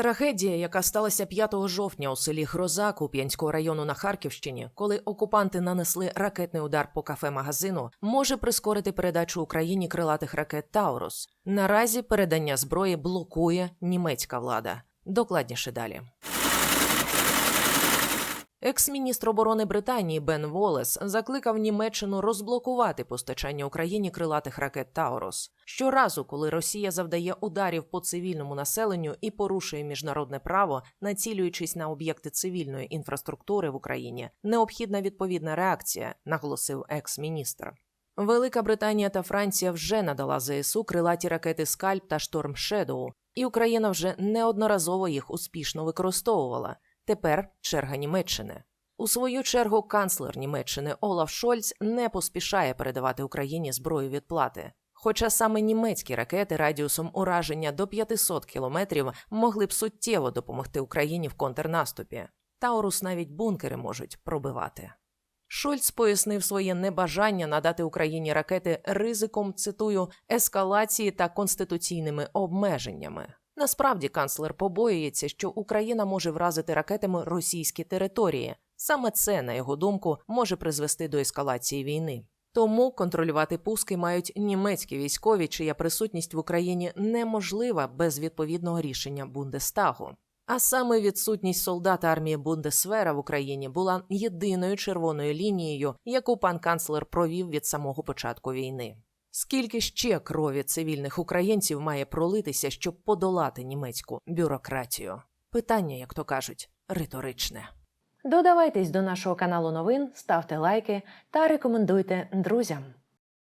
Трагедія, яка сталася 5 жовтня у селі Гроза Куп'янського району на Харківщині, коли окупанти нанесли ракетний удар по кафе-магазину, може прискорити передачу Україні крилатих ракет Таурус. Наразі передання зброї блокує німецька влада. Докладніше далі. Екс-міністр оборони Британії Бен Волес закликав Німеччину розблокувати постачання Україні крилатих ракет Таурус. Щоразу, коли Росія завдає ударів по цивільному населенню і порушує міжнародне право, націлюючись на об'єкти цивільної інфраструктури в Україні, необхідна відповідна реакція, наголосив екс-міністр. Велика Британія та Франція вже надала ЗСУ крилаті ракети Скальп та Шторм Шедоу, і Україна вже неодноразово їх успішно використовувала. Тепер черга Німеччини. У свою чергу канцлер Німеччини Олаф Шольц не поспішає передавати Україні зброю відплати. Хоча саме німецькі ракети радіусом ураження до 500 кілометрів могли б суттєво допомогти Україні в контрнаступі. Таурус навіть бункери можуть пробивати. Шольц пояснив своє небажання надати Україні ракети ризиком, цитую, ескалації та конституційними обмеженнями. Насправді канцлер побоюється, що Україна може вразити ракетами російські території. Саме це, на його думку, може призвести до ескалації війни. Тому контролювати пуски мають німецькі військові, чия присутність в Україні неможлива без відповідного рішення Бундестагу. А саме відсутність солдат армії Бундесвера в Україні була єдиною червоною лінією, яку пан канцлер провів від самого початку війни. Скільки ще крові цивільних українців має пролитися, щоб подолати німецьку бюрократію? Питання, як то кажуть, риторичне. Додавайтесь до нашого каналу новин, ставте лайки та рекомендуйте друзям.